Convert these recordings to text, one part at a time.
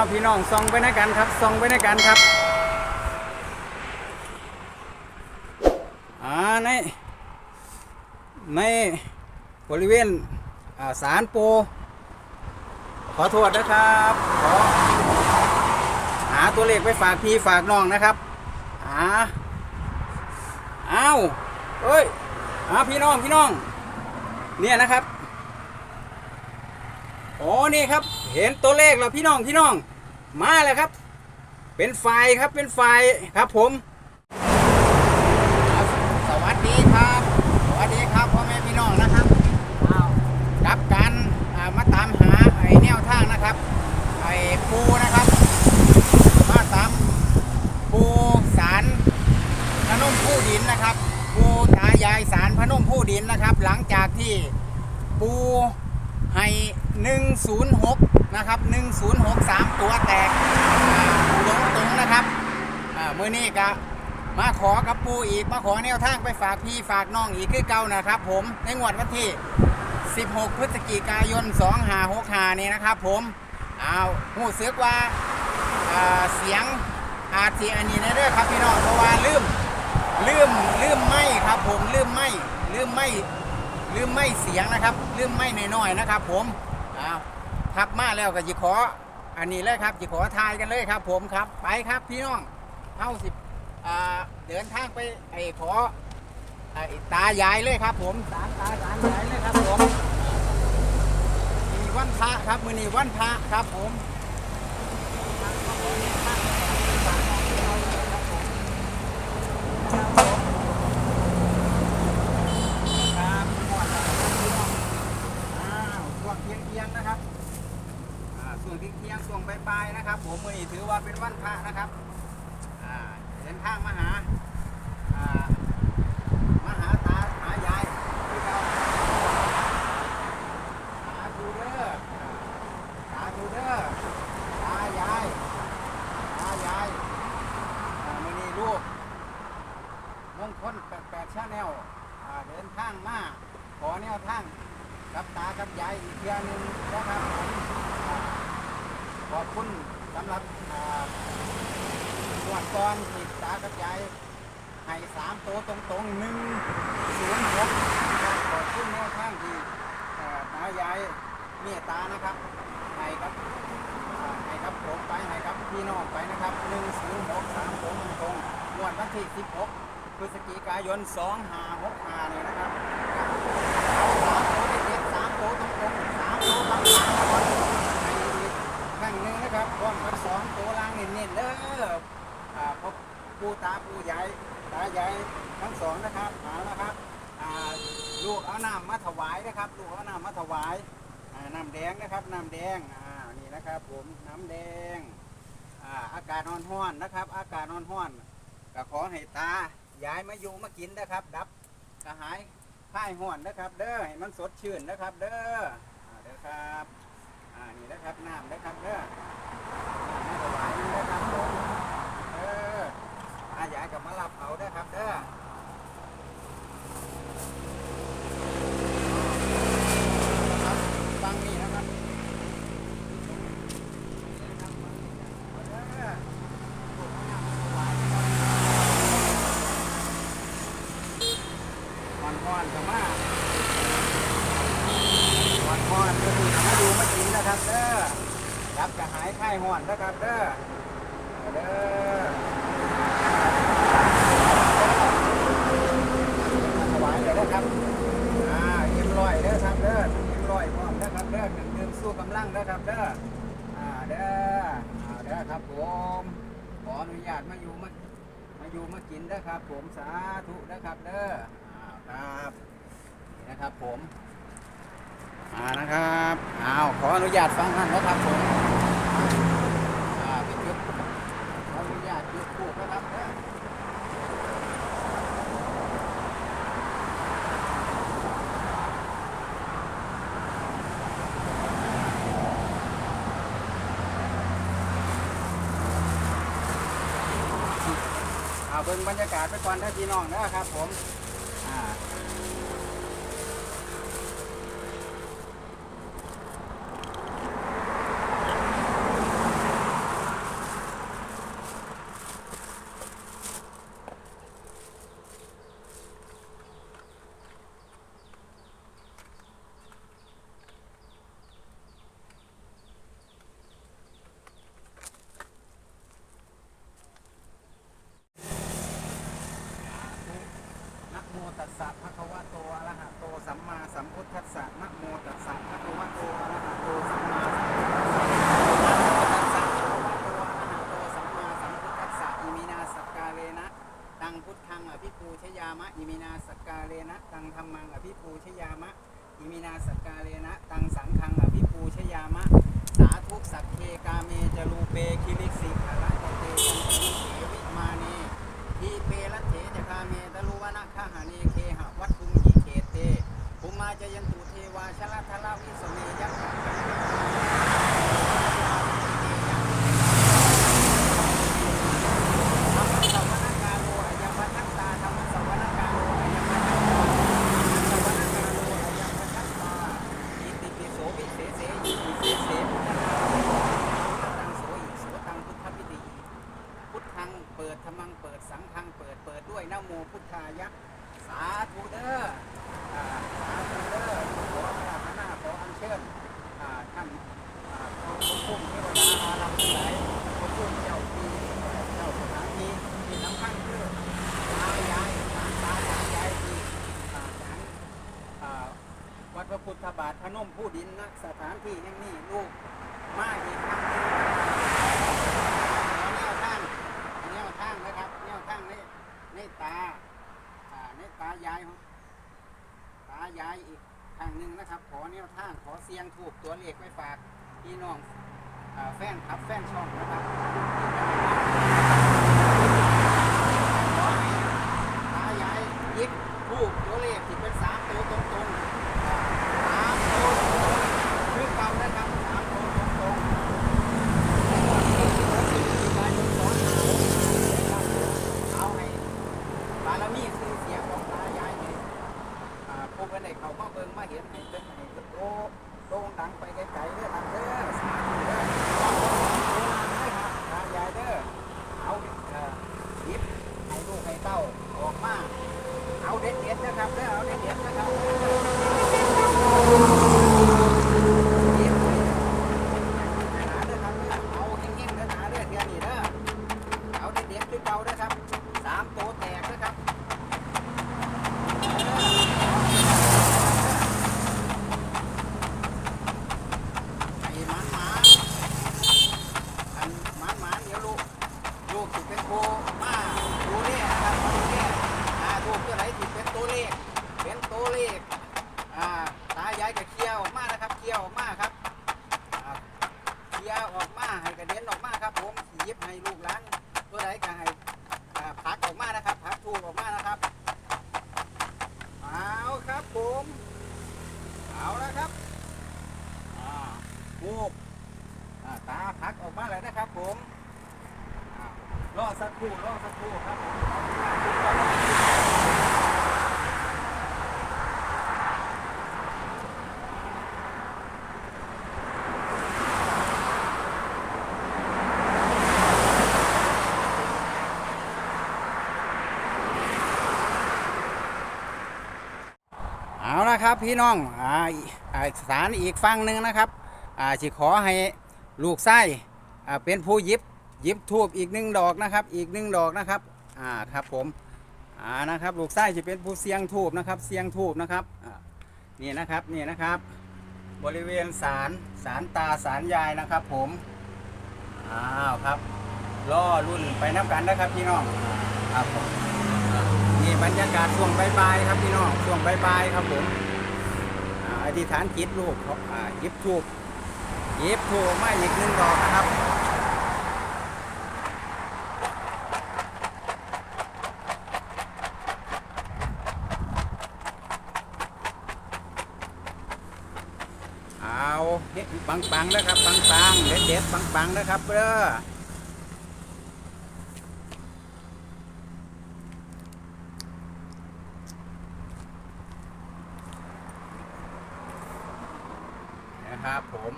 าวพี่น้องส่องไปในกันครับส่องไปในกันครับอ่าในในบริเวณอ่าศาลปูขอโทษนะครับ ขอหาตัวเลขไปฝากพี่ฝากน้องนะครับหาอ้าวเอ้ยหาพี่น้องพี่น้อง เนี่ยนะครับโอ้นี่ครับ เห็นตัวเลขแล้วพี่น้องพี่น้อง มาแล้วครับ เป็นไฟครับเป็นไฟครับผมสวัสดีครับ สวัสดีครับพ่อแม่พี่น้องนะครับกับการมาตามหาไอ้แนวทางนะครับ ไอ้ปูนะครับ มาตามปูสารพนมผู้ดินนะครับ ปูตายายสารพนมผู้ดินนะครับ หลังจากที่ปู ให้ 106 นะครับ 106 3 ตัวแตกตรงตรงนะครับอ่ามือนี้ก็มาขอกับปูอีก มาขอแนวทางไปฝากพี่ฝากน้องอีกคือเก่านะครับ ผมในงวดวันที่ 16 พฤศจิกายน 2565 นี่นะครับ ผมอ้าวหูเสือกว่าอ่าเสียงอาจสีอันนี้นะเด้อครับพี่น้องเพราะว่าลืมลืมลืมไม่ครับผมลืมไม่ลืมไม่ ลืมไม่เสียงนะครับ ลืมไม่น้อยๆนะครับ ผมอ้าวทับมาแล้วก็จะขอ อันนี้เลยครับจะขอทายกันเลยครับ ผมครับ ไปครับพี่น้องเข้าสิบอ่าเดินทางไปไอ้ขอไอ้ตายายเลยครับ ผมสามตาสามยายเลยครับผมมีวันพระครับมือนี้วันพระครับผม ครับหมดแล้วครับพี่น้องอ้าวช่วงเที่ยงเที่ยงๆนะครับอ่าช่วงเที่ยงเที่ยงๆช่วง ปลายๆนะครับ ผมมือนี้ถือว่าเป็นวันพระนะครับเดินทางมาหาอ่ามาหาตาหายายที่เราหาดูเด้อหาดูเด้อตายายตายายอ่าวันนี้ลูก มงคล88ชาแนลเดินทางมาขอแนวทางกับตากับยายอีกเทื่อหนึงนะครับผมอ่าขอบคุณสำหรับอ่าตรวจก่อนที่ตากับยายให้สามตัวตรงๆหนึ่งศูนย์หกขอบคุณแนวทางที่เอ่อตายายเมตตา นะครับให้ครับอ่าให้ครับผมไปให้ครับพี่น้องไปนะครับหนึ่งศูนย์หกสามตรงตรงงวดวันที่สิบหกพฤศจิกายน 2565นี่นะครับเอาสามโตเด็ดสามโตตรงๆสามโตบางๆก่อนให้อีกครั้งหนึ่งนะครับพร้อมกับสองโตล่างเน้นๆเด้ออ่าพบปูตาปูใหญ่ตาใหญ่ทั้งสองนะครับเอาละครับลูกเอาน้ำมาถวายนะครับ ลูกเอาน้ำมาถวาย น้ำแดงนะครับ น้ำแดงอ่านี่นะครับ ผมน้ำแดงอ่าอากาศร้อนนะครับ อากาศร้อนๆก็ขอให้ตาย้ายมาอยู่มากินนะครับ ดับกระหายค่ายห่อนนะครับ เด้อให้มันสดชื่นนะครับ เด้อเด้อครับอ่านี่นะครับน้ำนะครับเด้อน้ำถวายนะครับผมเด้ออายายกับมารับเอาเด้อครับเด้อครับฟังนี่นะครับนะครับเอาเด้อลูกเอาน้ำมาถวายนะครับ อ่อนๆกับมาอ่อนๆก็คือมาดูมากินนะครับเด้อรับกระหาย ไข้ห่อนนะครับเด้อเด้อถวายเลยนะครับอ่าเอ็มลอยเด้อครับเด้อเอ็มลอยพร้อมนะครับเด้อเครื่องดื่มสู้กำลังนะครับเด้ออ่าเด้อเอาเด้อครับผมขออนุญาตมาอยู่มามาอยู่มากินเด้อครับ ผมสาธุเด้อครับเด้ออ้าครับนี่นะครับผมอ่านะครับ อ้าว ขออนุญาตฟังท่านนะครับผม อ่าเป็นจุดขออนุญาตจุดผูกนะครับนะอ่าเบิ่งบรรยากาศไปก่อนถ้าพี่น้องเด้อครับผม อิมินาสกกาเลนะตังสังคังอภิปูชยามะ สาธุสัพเพกาเมจรูเปคิริสิขาระเตเตยันติเสวิมาเนทีเปรัตเถจคาเมตลุวนะคหาเนเคหะวัตถุมหิเขเตภูมาจยันตุเทวาชลทลาวิสเมยักขะ ธรรมสวนกาโลอายังพัทักตาธรรมสวนกาโลอายังพัทักตาธรรมสวนกาโลอายังพัทักตาอิติปิโสวิเศษเสยิปิเศษเสพุทธังตังโสอิโสตังพุทธพิติพุทธังเปิดธรรมังเปิดสังฆังเปิดเปิดด้วยนะโมพุทธายะสาธุเด้ออ่าสาธุเด้อขอพระพนาขออัญเชิญอ่าท่านอ่าพระพุ่มเทวดาอารัมทั้งหลายพระพุ่มเจ้าที่ เจ้าสถานที่ที่สำคัญคือตายายศาลตายายยายที่อ่าศาลอ่าวัดพระพุทธบาทพน มผู้ดินนะสถานที่แห่งนี้ลูกมาอีกครั้งหนึงแนวทางแนวทางนะครับแนวทางนี้ในตาอ่าในตายายของตายายอีกทางหนึ่งนะครับ ขอแนวทางขอเสียงถูกตัวเลขไว้ฝากพี่น้องอ่าแฟนครับแฟนช่องนะครับ ตายายยิบทูกตัวเลขที่เป็นสามตัวตรงๆอ่าสามตัวคือเก่านะครับสามตัวตรงๆเอาให้บารมีคือเสียงของตายายเนี่ยอ่าพวกกันได้เขามาเบิ่งมาเห็นให้เป็นให้โตโด่งดังไปไกลๆเด้อครับเด้อสาธุเด้อเวลาเด้อครับตายายเด้อเอาเอ่อยิบ ให้ลูกให้เต้าออกมา เอาเด็ดเด็ดๆนะครับเด้อเอาเด็ดเด็ดๆนะครับเด็ดเลยหาเด้อครับเด้อเอาเงี้ยๆเด้อหาเด้อเดี๋ยวนี้เด้อเอาเด็ดเด็ดๆคือเก่าเด้อครับสามตัวแตกเด้อครับไอ้หมันหมาอันหมันหมาเดี๋ยวลูก ลูกสิเป็นโคมาดูเนี่ยนะครับมาดูเนี่ยอ่าลูกตัวไหนที่เป็นตัวเลข เป็นตัวเลข อ่า ตายายกับเคี้ยวออกมานะครับเคี้ยว ออกมาครับเคียออกมาให้กระเด็นออกมาครับ ผมสิหยิบให้ลูกหลานตัวไหนก็ให้พักออกมานะครับพักถูกออกมานะครับเอาครับผมเอาแล้วครับลูกตาพักออกมาแล้วนะครับ ผมอ่ารอสักครู่รอสักครู่ครับผมเอาละครับ พี่น้องอ่าอ่าสารอีกฟังหนึ่งนะครับอ่าสิขอให้ลูกไส้อ่าเป็นผู้ยิบยิบทูบอีกหนึ่งดอกนะครับ อีกหนึ่งดอกนะครับอ่าครับผมอ่านะครับลูกไส้จะเป็นผู้เสียงทูบนะครับ เสียงทูบนะครับนี่นะครับนี่นะครับ บริเวณศาลศาลตาศาลยายนะครับ ผมอ้าวครับล่อรุ่นไปนับกันนะครับพี่น้องครับผมนี่บรรยากาศช่วงบ่ายๆครับพี่น้องช่วงบ่ายๆครับผม ธิษฐานจิตลูกเขาอ่าหยิบทูบยิบทูบมาอีกหนึ่งดอกนะครับเอาเฮ็ดปังปังๆนะครับปังปังเด็ดเด็ดปังปังๆนะครับเด้อ นะครับผม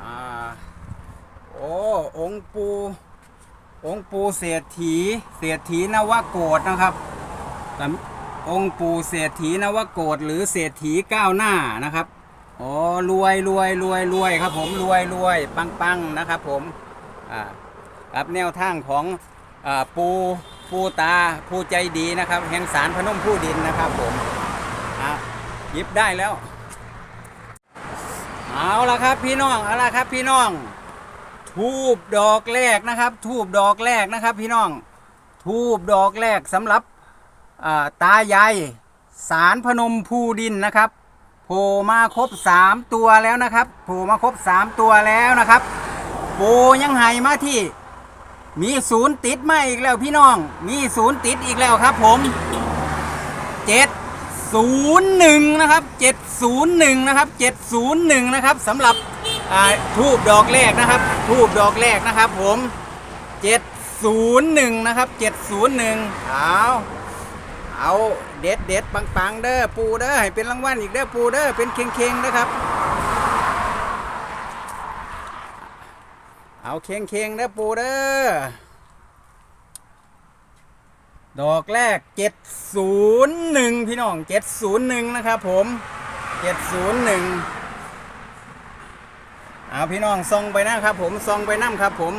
อ่าโอ้องปูองปูเศรษฐีเศรษฐีนวโกฏนะครับองปูเศรษฐีนวโกฏหรือเศรษฐีก้าวหน้านะครับอ๋อรวยรวยรวยรวยครับผมรวยรวยปังปังนะครับผมอ่าครับแนวทางของอ่าปูปูตาผู้ใจดีนะครับ แห่งสารพนมผู้ดินนะครับผมอะยิบได้แล้ว เอาละครับพี่น้องเอาละครับพี่น้อง ทูบดอกแรกนะครับ ทูบดอกแรกนะครับ พี่น้อง ทูบดอกแรกสำหรับอ่าตายายสารพนมภูดินนะครับโผล่มาครบสามตัวแล้วนะครับโผล่มาครบสามตัวแล้วนะครับปูยังไห้มาที่ มีศูนย์ติดมาอีกแล้วพี่น้อง มีศูนย์ติดอีกแล้วครับผม 701 นะครับ 701 นะครับ 701 นะครับสำหรับทูบดอกแรกนะครับทูบดอกแรกนะครับ ผม 701 นะครับ 701เอาเอาเด็ดเด็ดปังปังเด้อปูเด้อให้เป็นรางวัลอีกเด้อปูเด้อเป็นเค็งเคงนะครับ เอาเค็งเคงเด้อปูเด้อ ดอกแรก 701 พี่น้อง 701 นะครับผม 701 เอาพี่น้องซองไปนะครับผมซองไปน้ำครับผม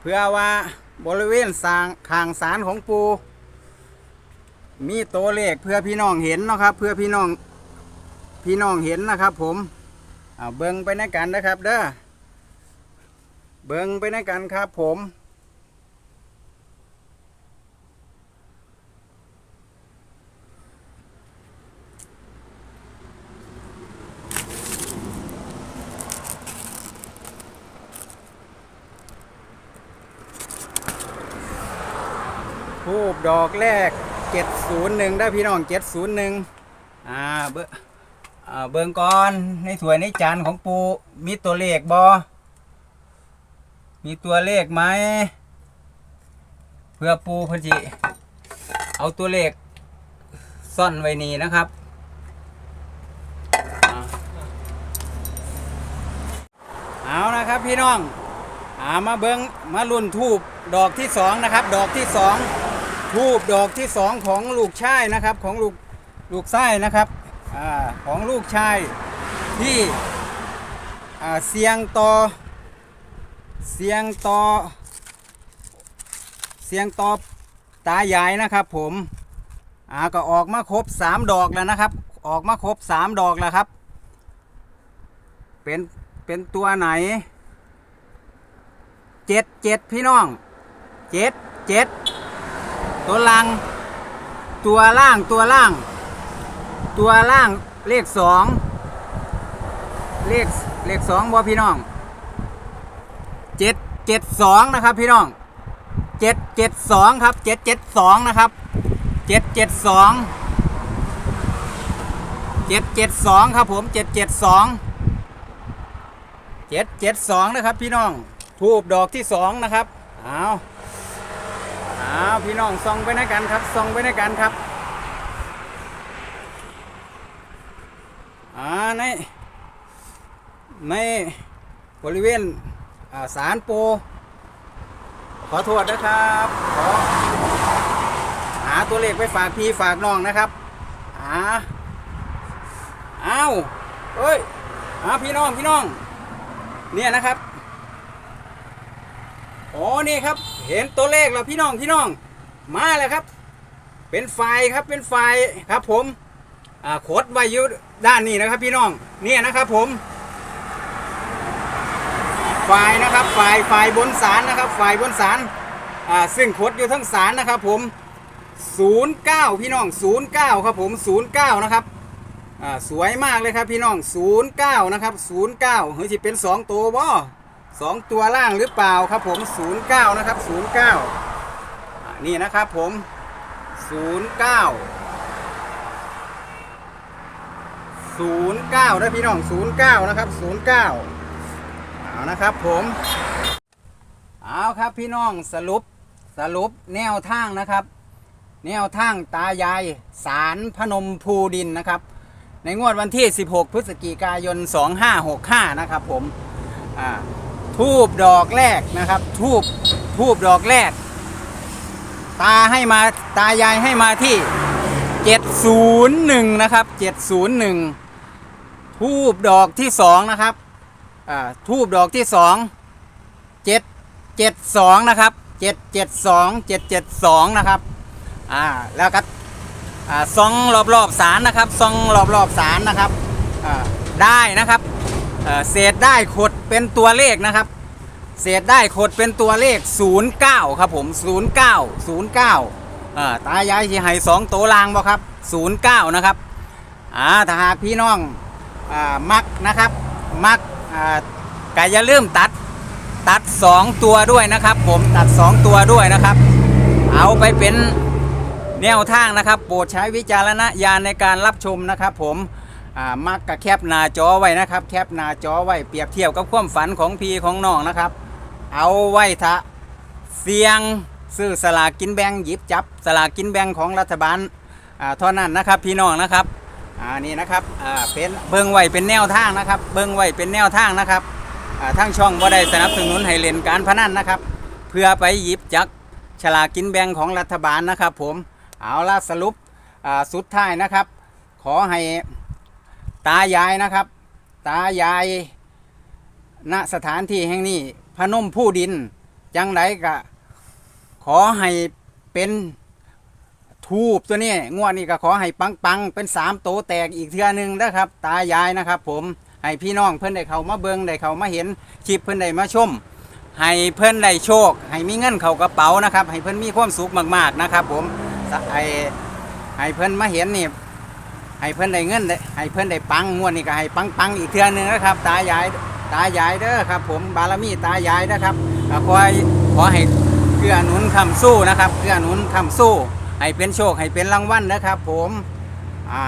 เพื่อว่าบริเวณสางขางสารของปู มีตัวเลขเพื่อพี่น้องเห็นนะครับ เพื่อพี่น้องพี่น้องเห็นนะครับผมเอาเบิ้งไปในกันนะครับเด้อเบิ้งไปในกันครับผม ทูบดอกแรก 701 ได้พี่น้อง 701 อ่าเบอ่าเบิ่งก่อนในถ้วยในจานของปูมีตัวเลขบอมีตัวเลขไหม เพื่อปูพนจิเอาตัวเลขซ่อนไว้นี่นะครับเอานะครับพี่น้องอามาเบิงมาลุ่นทูบดอกที่สองนะครับ ดอกที่สอง ทูบดอกที่สองของลูกชายนะครับของลูกลูกไส้นะครับอของลูกชายที่เสียงต่อเสียงต่อเสียงต่อตายายนะครับ ผมอ่าก็ออกมาครบสามดอกแล้วนะครับ ออกมาครบสามดอกแล้วครับ เป็นเป็นตัวไหนเจ็ดเจ็ดพี่น้องเจ็ดเจ็ด ตัวล่าง ตัวล่างตัวล่าง ตัวล่างเลขสองเลขเลขสองบ่พี่น้องเจ็ดเจ็ดสองนะครับพี่น้องเจ็ดเจ็ดสองครับเจ็ดเจ็ดสองนะครับเจ็ดเจ็ดสองเจ็ดเจ็ดสองครับผมเจ็ดเจ็ดสองเจ็ดเจ็ดสองนะครับพี่น้องทูบดอกที่สองนะครับเอา อาพี่น้องส่องไปในกันครับส่องไปในกันครับอ่าในในบริเวณสารปูขอโทษนะครับ ขอหาตัวเลขไปฝากพี่ฝากน้องนะครับหาเอาเอ้ยหาพี่น้องพี่น้อง เนี่ยนะครับ อ๋อนี่ครับ เห็นตัวเลขแล้วพี่น้องพี่น้อง มาแล้วครับ เป็นไฟครับเป็นไฟครับ ผมอ่าโคดไว้อยู่ด้านนี้นะครับ พี่น้องเนี่ยนะครับ ผมไฟนะครับไฟไฟบนสารนะครับไฟบนสารอ่าซึ่งโคดอยู่ทั้งสารนะครับ ผม 09 พี่น้อง 09 ครับผม 09 นะครับอ่าสวยมากเลยครับพี่น้อง 09 นะครับ 09เฮ้ยสิเป็น 2 ตัวบ่ สองตัวล่างหรือเปล่าครับผม 09 นะครับ 09อ่านี่นะครับผม 09 09นะพี่น้อง 09 นะครับ 09เอานะครับผมเอาครับพี่น้องสรุปสรุปแนวทางนะครับ แนวทางตายายสารพนมภูดินนะครับ ในงวดวันที่ 16 พฤศจิกายน 2565 นะครับผมอ่า ทูบดอกแรกนะครับ ทูบทูบดอกแรก ตาให้มาตายายให้มาที่ 701 นะครับ 701 ทูบดอกที่สองนะครับอ่าทูบดอกที่สอง772นะครับ772 772นะครับอ่าแล้วก็อ่าซองรอบรอบสารนะครับซองรอบรอบสารนะครับอ่าได้นะครับ เศษได้ขดเป็นตัวเลขนะครับ เศษได้ขดเป็นตัวเลข 09 ครับผม 09 09อ่าตายายสิให้สองโตลางบ่ครับ 09 นะครับอ่าถ้าหากพี่น้องอ่ามักนะครับมักอ่าก็อย่าลืมตัดตัด 2 ตัวด้วยนะครับ ผมตัด 2 ตัวด้วยนะครับ เอาไปเป็นแนวทางนะครับ โปรดใช้วิจารณญาณในการรับชมนะครับ ผม มักกับแคปหน้าจอไว้นะครับ แคปหน้าจอไว้เปรียบเทียบกับความฝันของพี่ของน้องนะครับ เอาไว้ทะเสียงซื้อสลากกินแบ่งหยิบจับ สลากกินแบ่งของรัฐบาลอ่าเท่านั้นนะครับพี่น้องนะครับอ่านี่นะครับอ่าเป็นเบิ้งไว้เป็นแนวทางนะครับ เบิ้งไว้เป็นแนวทางนะครับอ่าทั้งช่องบ่ได้สนับสนุนให้เล่นการพนันนะครับ เพื่อไปหยิบจักฉลากกินแบ่งของรัฐบาลนะครับ ผมเอาละสรุปอ่าสุดท้ายนะครับ ขอให้ ตายายนะครับ ตายาย ณสถานที่แห่งนี้พนมผู้ดิน จังไรก็ขอให้เป็นทูบตัวนี้งวดนี้ก็ขอให้ปังปังเป็นสามโตแตกอีกเทือหนึงนะครับ ตายายนะครับ ผมให้พี่น้องเพื่อนได้เขามาเบิงได้เขามาเห็นคลิปเพื่อนได้มาชมให้เพื่อนได้โชค ให้มีเงินเข้ากระเป๋านะครับ ให้เพื่อนมีความสุขมากๆนะครับ ผมไอให้เพื่อนมาเห็นนี่ ให้เพื่อนได้เงินได้ให้เพื่อนได้ปังงวดนี้ก็ให้ปังปังอีกเทือหนึ่งนะครับ ตายายตายายเด้อครับ ผมบารมีตายายนะครับขอให้ขอให้เกื้อหนุนคำสู้นะครับเกื้อหนุนคำสู้ ให้เป็นโชคให้เป็นรางวัลนะครับ ผมอ่า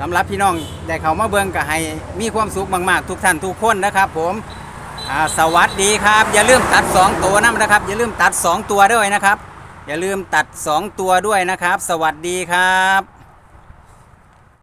สำหรับพี่น้องได้เข้ามาเบิ่งก็ให้มีความสุขมากๆ ทุกท่านทุกคนนะครับ ผมอ่าสวัสดีครับ อย่าลืมตัด 2 ตัวนะนะครับ อย่าลืมตัด 2 ตัวด้วยนะครับ อย่าลืมตัด 2 ตัวด้วยนะครับ สวัสดีครับ